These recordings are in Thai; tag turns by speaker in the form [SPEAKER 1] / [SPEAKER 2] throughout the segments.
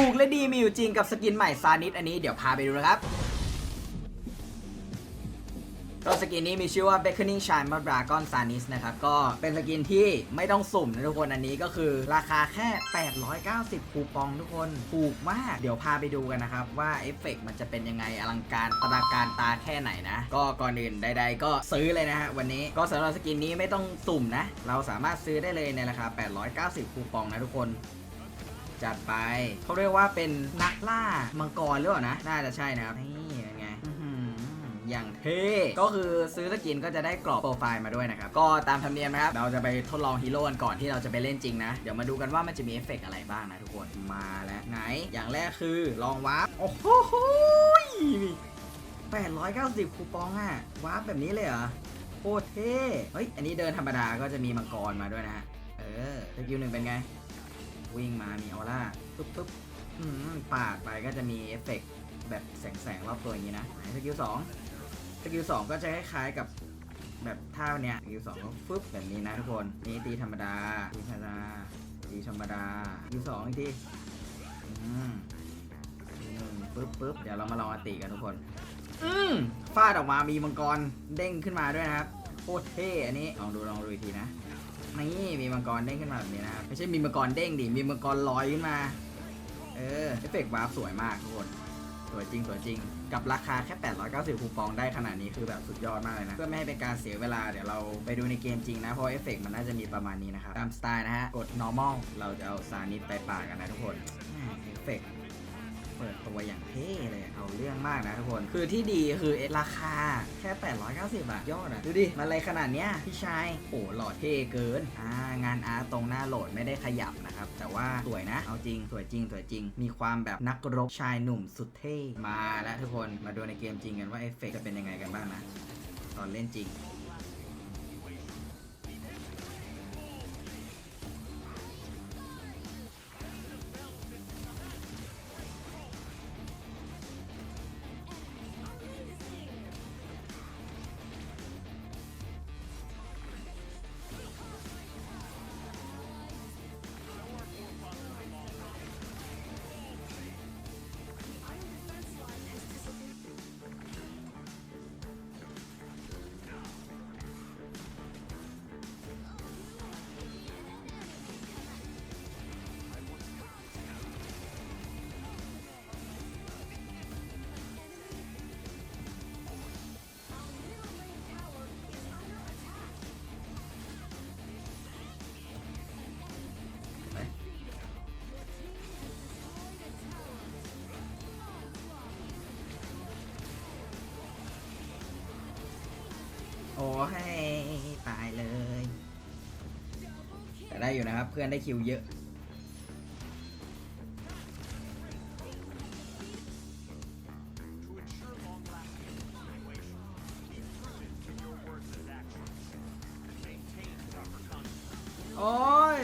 [SPEAKER 1] ถูกและดีมีอยู่จริงกับสกินใหม่ซานิสอันนี้เดี๋ยวพาไปดูนะครับก็สกินนี้มีชื่อว่า Beckoning Shine m a Dragon s a n i s นะครับ ก็เป็นสกินที่ไม่ต้องสุ่มนะทุกคนอันนี้ก็คือราคาแค่ 890 คูปองทุกคนถูกมาก เดี๋ยวพาไปดูกันนะครับ ว่าเอฟเฟกต์มันจะเป็นยังไง อลังการตราการตาแค่ไหนนะ ก็ก่อนอื่นใดๆ ก็ซื้อเลยนะฮะ วันนี้ก็สำหรับสกินนี้ไม่ต้องสุ่มนะ เราสามารถซื้อได้เลยในราคา 890 คูปองนะทุกคน จัดไปเขาเรียกว่าเป็นนักล่ามังกรหรือเปล่านะ น่าจะใช่นะครับ นี่เป็นไงอย่างเท่ก็คือซื้อสกินก็จะได้กรอบโปรไฟล์มาด้วยนะครับ ก็ตามธรรมเนียมนะครับ เราจะไปทดลองฮีโร่กันก่อนที่เราจะไปเล่นจริงนะ เดี๋ยวมาดูกันว่ามันจะมีเอฟเฟกต์อะไรบ้างนะทุกคนมาแล้วไหน อย่างแรกคือลองวาร์ปโอ้โห890 คูปองอะวาร์ปแบบนี้เลยเหรอโคตรเท่เฮ้ยอันนี้เดินธรรมดาก็จะมีมังกรมาด้วยนะฮะเออสกิลหนึ่งเป็นไง วิ่งมามีออร่าปุ๊บปุ๊บปาดไปก็จะมีเอฟเฟกต์แบบแสงแสงๆรอบตัวอย่างนี้นะสกิลสองสกิลสองก็จะคล้ายๆกับแบบท่าเนี้ยสกิลสองก็ฟึบแบบนี้นะทุกคน นี่ตีธรรมดาตีธรรมดาตีธรรมดาสกิลสองอีกทีอืมปึ๊บปึ๊บเดี๋ยวเรามาลองอติกันทุกคน อืมฟาดออกมามีมังกรเด้งขึ้นมาด้วยนะครับโคตรเท่อันนี้ลองดูลองดูอีกทีนะ นี่มีมังกรเด้งขึ้นมาแบบนี้นะครับไม่ใช่มีมังกรเด้งดิมีมังกรลอยขึ้นมา เออเอฟเฟกต์วาร์ปสวยมากทุกคนสวยจริงสวยจริง กับราคาแค่ 890คูปองได้ขนาดนี้คือแบบสุดยอดมากเลยนะ เพื่อไม่ให้เป็นการเสียเวลาเดี๋ยวเราไปดูในเกมจริงนะ เพราะเอฟเฟกต์มันน่าจะมีประมาณนี้นะครับ ตามสไตล์นะฮะ กด normal เราจะเอาซานิสไปป่าดกันนะทุกคนเอฟเฟกต์ เปิดตัวอย่างเท่เลยเอาเรื่องมากนะทุกคน คือที่ดีคือเอราคาแค่ 890 บาทยอดอะดูดิ มันอะไรขนาดเนี้ยพี่ชายโอ้หล่อเท่เกินอ่างานอาร์ตตรงหน้าโหลดไม่ได้ขยับนะครับ แต่ว่าสวยนะ เอาจริง สวยจริง สวยจริง มีความแบบนักรบชายหนุ่มสุดเท่มาแล้วทุกคนมาดูในเกมจริงกันว่าเอฟเฟกต์จะเป็นยังไงกันบ้างนะ ตอนเล่นจริง ให้ตายเลย แต่ได้อยู่นะครับ เพื่อนได้คิวเยอะโอ้ย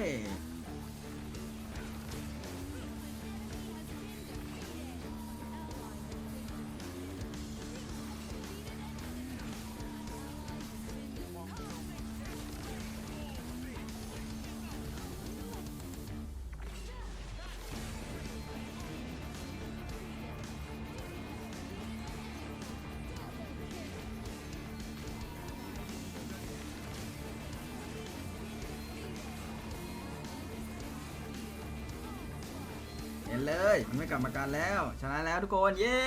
[SPEAKER 1] เห็นเลยมันไม่กลับมากันแล้ว ชนะแล้วทุกคน เย้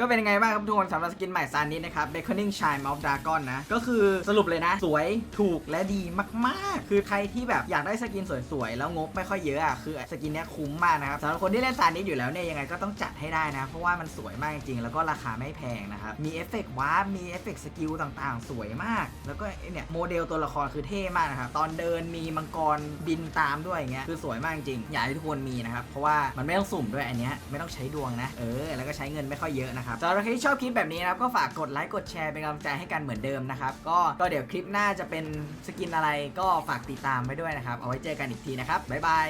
[SPEAKER 1] ก็เป็นยังไงบ้างครับทุกคนสำหรับสกินใหม่ซานิสนะครับ Beckoning Shine of Dragon นะ ก็คือสรุปเลยนะ สวยถูกและดีมากๆ คือใครที่แบบอยากได้สกินสวยๆ แล้วงบไม่ค่อยเยอะอะคือสกินเนี้ยคุ้มมากนะครับสำหรับคนที่เล่นซานิสอยู่แล้วเนี่ยยังไงก็ต้องจัดให้ได้นะ เพราะว่ามันสวยมากจริงๆ แล้วก็ราคาไม่แพงนะครับ มีเอฟเฟกต์วาร์ปมีเอฟเฟกต์สกิลต่างๆ สวยมาก แล้วก็เนี่ยโมเดลตัวละครคือเท่มากนะครับตอนเดินมีมังกรบินตามด้วยอย่างเงี้ยคือสวยมากจริงอยากให้ทุกคนมีนะครับเพราะว่ามันไม่ต้องสุ่มด้วยอันเนี้ยไม่ต้องใช้ดวงนะเออแล้วก็ใช้เงินไม่ค่อยเยอะนะครับสำหรับใครที่ชอบคลิปแบบนี้นะครับก็ฝากกดไลค์กดแชร์เป็นกำลังใจให้กันเหมือนเดิมนะครับก็ก็เดี๋ยวคลิปหน้าจะเป็นสกินอะไรก็ฝากติดตามไว้ด้วยนะครับเอาไว้เจอกันอีกทีนะครับบ๊ายบาย